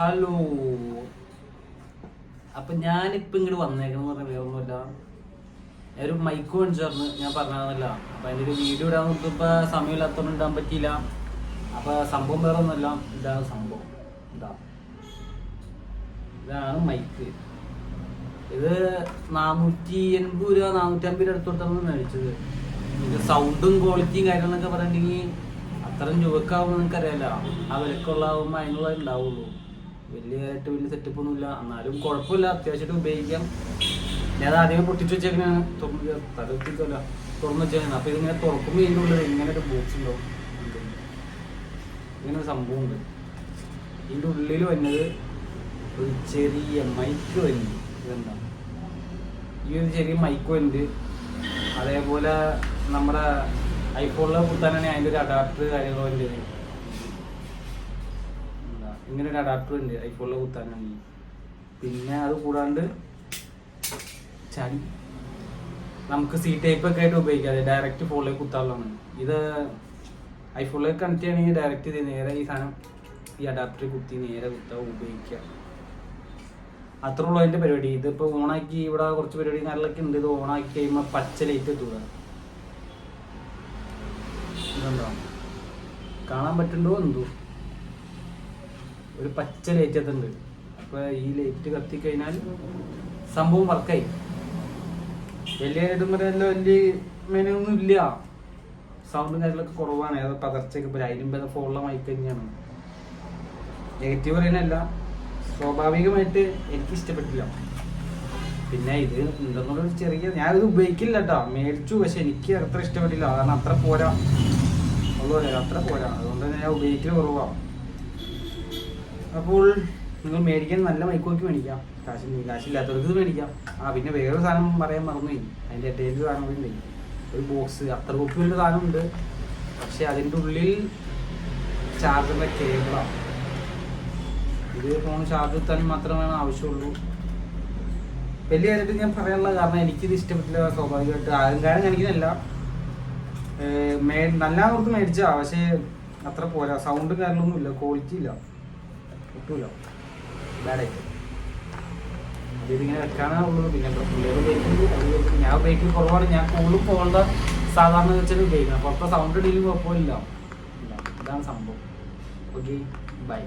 Hello. അപ്പൊ ഞാനിപ്പൊ ഇങ്ങോട്ട് വന്നേക്കണം പറഞ്ഞ വേറൊന്നുമല്ല. ഒരു മൈക്ക് മേടിച്ചായിരുന്നു ഞാൻ പറഞ്ഞതല്ല അപ്പൊ അതിന്റെ ഒരു വീഡിയോ ഇടാൻ നോക്കിയപ്പോ സമയമില്ലാത്തോണ്ട് ഇടാൻ പറ്റിയില്ല. അപ്പൊ സംഭവം വേറെ ഒന്നുമല്ല ഇതാണ് സംഭവം. ഇതാ. ഇതാണ് മൈക്ക് ഇത് നാനൂറ്റി എൺപത് രൂപ നാനൂറ്റി അമ്പത് രൂപ അടുത്തോട്ടാണ് മേടിച്ചത്. ഇത് സൗണ്ടും ക്വാളിറ്റിയും കാര്യങ്ങളൊക്കെ പറഞ്ഞിട്ടുണ്ടെങ്കിൽ അത്രയും രൂപക്കാവുമ്പോൾ നിങ്ങൾക്ക് അറിയാലോ ആ വിലക്കുള്ളാവുമ്പോൾ അതിനുള്ള ഉണ്ടാവുള്ളൂ. വലിയതായിട്ട് വലിയ സെറ്റപ്പ് ഒന്നുമില്ല എന്നാലും കുഴപ്പമില്ല. അത്യാവശ്യമായിട്ട് ഉപയോഗിക്കാം. ഞാൻ ആദ്യമേ പൊട്ടിച്ച് വെച്ചേക്കണാണ് തുറന്ന് തലത്തിക്കല്ല തുറന്ന് വെച്ചേക്കുന്നത് അപ്പൊ ഇതിങ്ങനെ തുറക്കുമ്പോൾ ഇതിനുള്ളത് ഇങ്ങനെ ഒരു ബോക്സ് ഉണ്ടാവും. ഇങ്ങനെ ഒരു സംഭവം ഉണ്ട് ഇതിന്റെ ഉള്ളിൽ വന്നത് ഒരു ചെറിയ മൈക്ക് വരുന്നു ഇതെന്താ? ഈ ഒരു ചെറിയ മൈക്ക് വരുന്നുണ്ട് അതേപോലെ നമ്മുടെ ഐഫോണിലെ കുത്താനാണ് അതിന്റെ ഒരു അഡാപ്റ്റർ കാര്യങ്ങളോ വരുന്നത് ഇങ്ങനെ ഒരു അഡാപ്റ്റർ ഉണ്ട് ഐഫോണിലെ കുത്താനാണ് പിന്നെ അത് കൂടാണ്ട് ചാടി നമുക്ക് സി ടൈപ്പ് ഒക്കെ ആയിട്ട് ഉപയോഗിക്കാം ഡയറക്റ്റ് ഫോണിലേക്ക് കുത്താനുള്ളതാണ് ഇത് ഐഫോണിലേക്ക് കണക്ട് ചെയ്യണമെങ്കിൽ ഡയറക്റ്റ് ഇത് നേരെ ഈ സാധനം ഈ അഡാപ്റ്റർ കുത്തി നേരെ കുത്താൻ ഉപയോഗിക്കാം അത്രേ ഉള്ളൂ അതിന്റെ പരിപാടി. ഇതിപ്പോൾ ഓണാക്കി ഇവിടെ കുറച്ച് പരിപാടി കാര്യങ്ങളൊക്കെ ഉണ്ട്. ഇത് ഓണാക്കി കഴിയുമ്പോൾ പച്ച ലൈറ്റ് എത്തുക കാണാൻ പറ്റുന്നുണ്ടോ എന്തോ? ഒരു പച്ച ലൈറ്റ് എത്തുന്നുണ്ട് അപ്പൊ ഈ ലൈറ്റ് കത്തിക്കഴിഞ്ഞാൽ സംഭവം വർക്കായി വലിയ വലിയ മെനൊന്നും ഇല്ല. സൗണ്ടും കാര്യങ്ങളൊക്കെ കുറവാണ്. ഏതോ പകർച്ചയൊക്കെ ഇപ്പോൾ അതിലും ഫോണിലെ മൈക്ക് തന്നെയാണ്. നെഗറ്റീവ് പറയാനല്ല സ്വാഭാവികമായിട്ട് എനിക്ക് ഇഷ്ടപ്പെട്ടില്ല. പിന്നെ ഇത് എന്തെന്നുള്ള ചെറിയ ഞാൻ ഇത് ഉപയോഗിക്കില്ല കേട്ടോ. മേടിച്ചു പക്ഷെ എനിക്ക് അത്ര ഇഷ്ടപ്പെട്ടില്ല. കാരണം അത്ര പോരാ. അത്ര പോരാ. അതുകൊണ്ട് ഞാൻ ഉപയോഗിക്കൽ കുറവാണ് അപ്പോൾ നിങ്ങൾ മേടിക്കാൻ നല്ല മൈക്ക് നോക്കി മേടിക്കാം. കാശ് കാശില്ലാത്തവർക്ക് മേടിക്കാം. ആ പിന്നെ വേറൊരു സാധനം പറയാൻ മറന്നു അതിന്റെ അറ്റേറ്റ് സാധനം കൂടി ഒരു ബോക്സ് അത്ര കോപ്പി വലിയ സാധനമുണ്ട് പക്ഷെ അതിന്റെ ഉള്ളിൽ ചാർജറിന്റെ കേബിളാണ് ഇത് ഫോൺ ചാർജ് എത്താൻ മാത്രമേ ആവശ്യമുള്ളൂ. വലിയ കാര്യമായിട്ട് ഞാൻ പറയാനുള്ള കാരണം എനിക്കിത് ഇഷ്ടപ്പെട്ടില്ല സ്വാഭാവികമായിട്ട്. കാര്യം കാണിക്കുന്നില്ല മേ നല്ലാന്നോർത്ത് മേടിച്ചാ പക്ഷേ അത്ര പോരാ. സൗണ്ടും കാര്യങ്ങളൊന്നും ഇല്ല ക്വാളിറ്റി ഇല്ല. ബാഡായിട്ട് ഇതിങ്ങനെ വെക്കാനേ പിന്നെ ഉപയോഗിക്കുന്നത് ഞാൻ ഉപയോഗിക്കുന്നത് കുറവാണ്. ഞാൻ കൂടുതലും ഫോണിന്റെ സാധാരണ വെച്ചാൽ ഉപയോഗിക്കുന്നത്. പുറത്തെ സൗണ്ട് ഡീലും കുഴപ്പമില്ല. ഇതാണ് സംഭവം. Okay bye